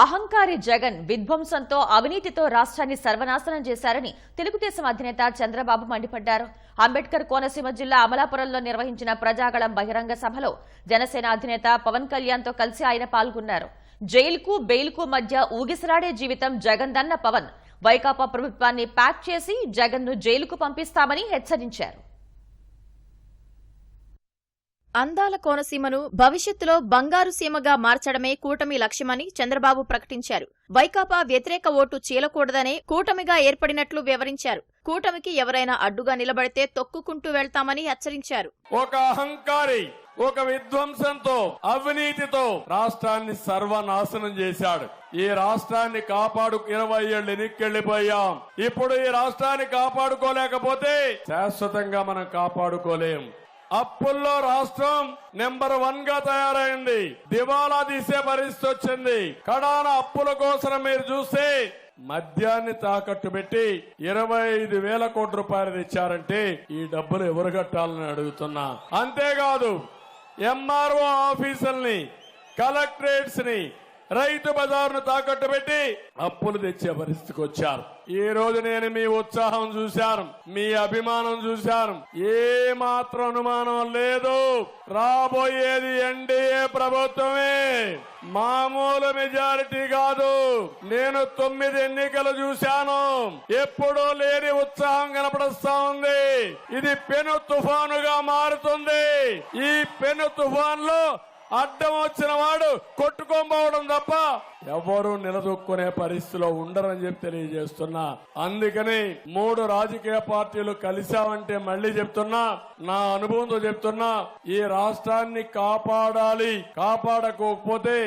అహంకారి జగన్ విధ్వంసంతో అవినీతితో రాష్ట్రాన్ని సర్వనాశనం చేశారని తెలుగుదేశం అధినేత చంద్రబాబు మండిపడ్డారు. అంబేద్కర్ కోనసీమ జిల్లా అమలాపురంలో నిర్వహించిన ప్రజాగళం బహిరంగ సభలో జనసేన అధినేత పవన్ కళ్యాణ్తో కలిసి ఆయన పాల్గొన్నారు. జైలుకు బెయిల్కు మధ్య ఊగిసలాడే జీవితం జగన్ దన్న పవన్. వైకాపా ప్రభుత్వాన్ని ప్యాక్ చేసి జగన్ను జైలుకు పంపిస్తామని హెచ్చరించారు. అందాల కోనసీమను భవిష్యత్తులో బంగారు సీమగా మార్చడమే కూటమి లక్ష్యమని చంద్రబాబు ప్రకటించారు. వైకాపా వ్యతిరేక ఓటు చీలకూడదనే కూటమిగా ఏర్పడినట్లు వివరించారు. కూటమికి ఎవరైనా అడ్డుగా నిలబడితే తొక్కుకుంటూ వెళ్తామని హెచ్చరించారు. ఒక అహంకారి ఒక విధ్వంసంతో అవినీతితో రాష్ట్రాన్ని సర్వనాశనం చేశాడు. ఈ రాష్ట్రాన్ని కాపాడు ఇరవై ఏళ్ళు ఎన్నికెళ్ళిపోయాం ఇప్పుడు ఈ రాష్ట్రాన్ని కాపాడుకోలేకపోతే శాశ్వతంగా మనం కాపాడుకోలేం. అప్పుల్లో రాష్ట్రం నెంబర్ వన్గా తయారైంది. దివాలా తీసే పరిస్థితి వచ్చింది. కడాన అప్పుల కోసం మీరు చూస్తే మద్యాన్ని తాకట్టు పెట్టి ఇరవై ఐదు వేల కోట్ల రూపాయలు తెచ్చారంటే ఈ డబ్బులు ఎవరు కట్టాలని అడుగుతున్నా. అంతేకాదు ఎంఆర్ఓ ఆఫీసుల్ని కలెక్టరేట్స్ని రైతు బజార్ను తాకట్టు పెట్టి అప్పులు తెచ్చే పరిస్థితికి వచ్చారు. ఈ రోజు నేను మీ ఉత్సాహం చూశాను మీ అభిమానం చూశాను. ఏ మాత్రం అనుమానం లేదు రాబోయేది ఎన్డీఏ ప్రభుత్వమే. మామూలు మెజారిటీ కాదు నేను తొమ్మిది ఎన్నికలు చూశాను. ఎప్పుడూ లేని ఉత్సాహం కనపడస్తా ఉంది. ఇది పెను తుఫానుగా మారుతుంది. ఈ పెను తుఫాన్లో అడ్డం వచ్చిన వాడు కొట్టుకోబోవడం తప్ప ఎవరు నిలదొక్కునే పరిస్థితిలో ఉండరని చెప్పి తెలియజేస్తున్నా. అందుకని మూడు రాజకీయ పార్టీలు కలిశామంటే మళ్ళీ చెప్తున్నా నా అనుభవంతో చెప్తున్నా ఈ రాష్ట్రాన్ని కాపాడాలి. కాపాడకపోతే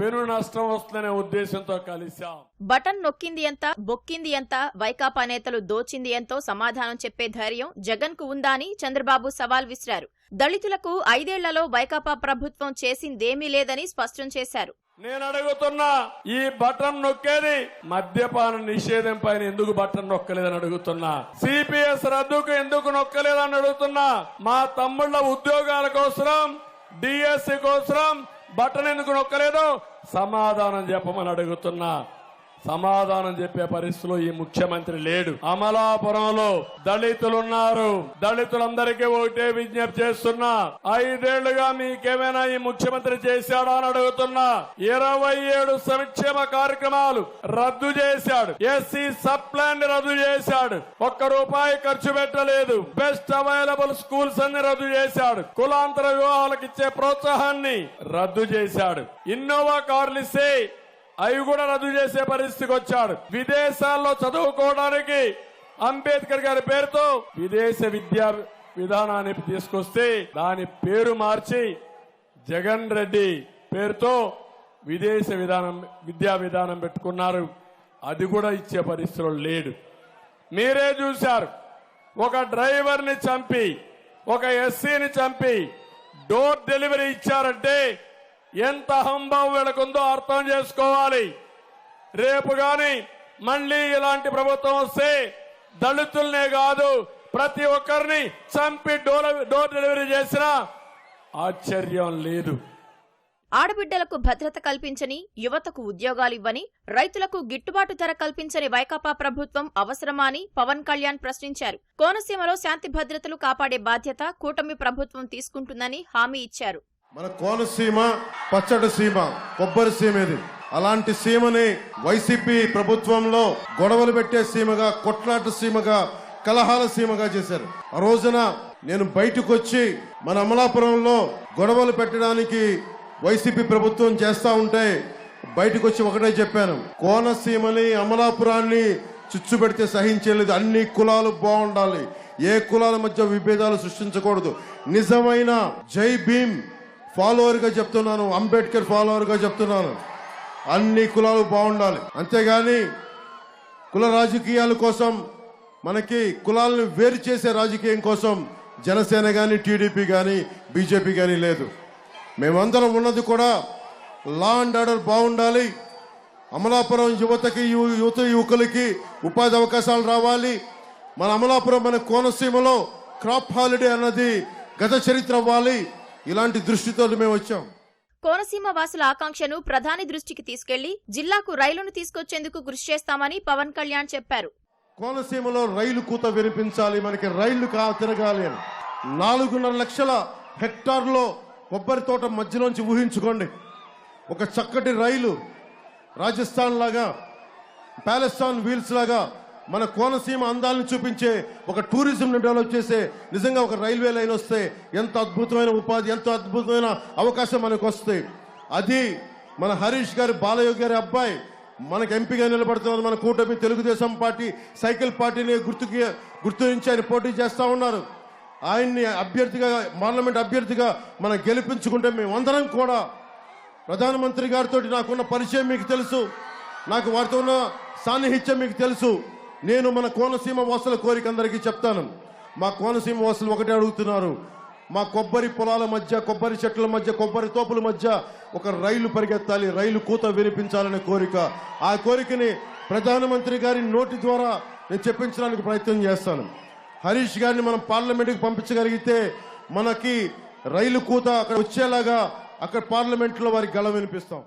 పెను నష్టం వస్తుందనే ఉద్దేశంతో కలిశాం. బటన్ నొక్కింది ఎంత బొక్కింది ఎంత వైకాపా నేతలు దోచింది ఎంతో సమాధానం చెప్పే ధైర్యం జగన్కు ఉందా అని చంద్రబాబు సవాల్ విసిరారు. దళితులకు ఐదేళ్ళలో వైకాపా ప్రభుత్వం చేసిందేమీ లేదని స్పష్టం చేశారు. నేను అడుగుతున్నా ఈ బటన్ నొక్కేది మద్యపాన నిషేధం పైన ఎందుకు బటన్ నొక్కలేదని అడుగుతున్నా? సిపిఎస్ రద్దుకు ఎందుకు నొక్కలేదని అడుగుతున్నా? మా తమ్ముళ్ళ ఉద్యోగాల కోసం డిఎస్సి కోసం బటన్ ఎందుకు నొక్కలేదు? సమాధానం చెప్పమని అడుగుతున్నా. సమాధానం చెప్పే పరిస్థితిలో ఈ ముఖ్యమంత్రి లేడు. అమలాపురంలో దళితులున్నారు. దళితులందరికీ ఒకటే విజ్ఞప్తి చేస్తున్నా. ఐదేళ్ళుగా మీకేమైనా ఈ ముఖ్యమంత్రి చేశాడా అని అడుగుతున్నా. ఇరవై ఏడు సంక్షేమ కార్యక్రమాలు రద్దు చేశాడు. ఎస్సీ సబ్ ప్లాన్ రద్దు చేశాడు. ఒక్క రూపాయి ఖర్చు పెట్టలేదు. బెస్ట్ అవైలబుల్ స్కూల్స్ అన్ని రద్దు చేశాడు. కులాంతర వివాహాలకు ఇచ్చే ప్రోత్సాహాన్ని రద్దు చేశాడు. ఇన్నోవా కార్లు ఇస్తే అవి కూడా రద్దు చేసే పరిస్థితికి వచ్చాడు. విదేశాల్లో చదువుకోవడానికి అంబేద్కర్ గారి పేరుతో విదేశ విద్యా విధానాన్ని తీసుకొస్తే దాని పేరు మార్చి జగన్ రెడ్డి పేరుతో విదేశ విధానం విద్యా విధానం పెట్టుకున్నారు. అది కూడా ఇచ్చే పరిస్థితిలో లేడు. మీరే చూశారు. ఒక డ్రైవర్ని చంపి ఒక ఎస్సీని చంపి డోర్ డెలివరీ ఇచ్చారంటే ఎంత అహంభావం వీళ్ళకుందో అర్థం చేసుకోవాలి. రేపు గాని మళ్ళీ ఇలాంటి ప్రభుత్వం వస్తే దళితుల్నే కాదు ప్రతి ఒక్కరిని చంపి డోర్ డోర్ డెలివరీ చేసిన ఆశ్చర్యం లేదు. ఆడబిడ్డలకు భద్రత కల్పించని యువతకు ఉద్యోగాలివ్వని రైతులకు గిట్టుబాటు ధర కల్పించని వైకాపా ప్రభుత్వం అవసరమా అని పవన్ కళ్యాణ్ ప్రశ్నించారు. కోనసీమలో శాంతి భద్రతలు కాపాడే బాధ్యత కూటమి ప్రభుత్వం తీసుకుంటుందని హామీ ఇచ్చారు. మన కోనసీమ పచ్చడి సీమ కొబ్బరి సీమ ఇది అలాంటి సీమని వైసీపీ ప్రభుత్వంలో గొడవలు పెట్టే సీమగా కొట్లాట సీమగా కలహాల సీమగా చేశారు. ఆ రోజున నేను బయటకు వచ్చి మన అమలాపురంలో గొడవలు పెట్టడానికి వైసీపీ ప్రభుత్వం చేస్తా ఉంటే బయటకు వచ్చి ఒకటే చెప్పాను. కోనసీమని అమలాపురాన్ని చిచ్చు పెడితే సహించలేదు. అన్ని కులాలు బాగుండాలి. ఏ కులాల మధ్య విభేదాలు సృష్టించకూడదు. నిజమైన జై భీమ్ ఫాలోవర్గా చెప్తున్నాను అంబేద్కర్ ఫాలోవర్గా చెప్తున్నాను. అన్ని కులాలు బాగుండాలి. అంతేగాని కుల రాజకీయాల కోసం మనకి కులాలను వేరు చేసే రాజకీయం కోసం జనసేన కానీ టీడీపీ కానీ బీజేపీ కానీ లేదు. మేమందరం ఉన్నది కూడా లా అండ్ ఆర్డర్ బాగుండాలి. అమలాపురం యువతకి యు- యువత యువకులకి ఉపాధి అవకాశాలు రావాలి. మన అమలాపురం మన కోనసీమలో క్రాప్ హాలిడే అన్నది గత చరిత్ర అవ్వాలి. ఇలాంటి దృష్టితో మేము వచ్చాం. కోనసీమ వాసుల ఆకాంక్షను ప్రధాని దృష్టికి తీసుకెళ్ళి జిల్లాకు రైలును తీసుకొచ్చేందుకు కృషి చేస్తామని పవన్ కళ్యాణ్ చెప్పారు. కోనసీమలో రైలు కూత వినిపించాలి మనకి రైళ్ళు కా తిరగాలి అని. నాలుగున్నర లక్షల హెక్టార్లో కొబ్బరి తోట మధ్యలోంచి ఊహించుకోండి. ఒక చక్కటి రైలు రాజస్థాన్ లాగా ప్యాలెస్టాన్ వీల్స్ లాగా మన కోనసీమ అందాలను చూపించే ఒక టూరిజంని డెవలప్ చేసే నిజంగా ఒక రైల్వే లైన్ వస్తే ఎంత అద్భుతమైన ఉపాధి ఎంత అద్భుతమైన అవకాశం మనకు వస్తాయి అది మన హరీష్ గారి బాలయోగి గారి అబ్బాయి మనకు ఎంపీగా నిలబడుతున్నారు. మన కూటమి తెలుగుదేశం పార్టీ సైకిల్ పార్టీని గుర్తుకి గుర్తించి ఆయన పోటీ చేస్తూ ఉన్నారు. ఆయన్ని అభ్యర్థిగా పార్లమెంట్ అభ్యర్థిగా మనం గెలిపించుకుంటే మేమందరం కూడా ప్రధానమంత్రి గారితో నాకున్న పరిచయం మీకు తెలుసు. నాకు వారితో ఉన్న సాన్నిహిత్యం మీకు తెలుసు. నేను మన కోనసీమ వాసుల కోరిక అందరికీ చెప్తాను. మా కోనసీమ వాసులు ఒకటే అడుగుతున్నారు. మా కొబ్బరి పొలాల మధ్య కొబ్బరి చెట్ల మధ్య కొబ్బరి తోపుల మధ్య ఒక రైలు పరిగెత్తాలి రైలు కూత వినిపించాలనే కోరిక. ఆ కోరికని ప్రధానమంత్రి గారి నోటి ద్వారా నేను చెప్పించడానికి ప్రయత్నం చేస్తాను. హరీష్ గారిని మనం పార్లమెంట్కి పంపించగలిగితే మనకి రైలు కూత అక్కడ వచ్చేలాగా అక్కడ పార్లమెంట్లో వారికి గళం వినిపిస్తాం.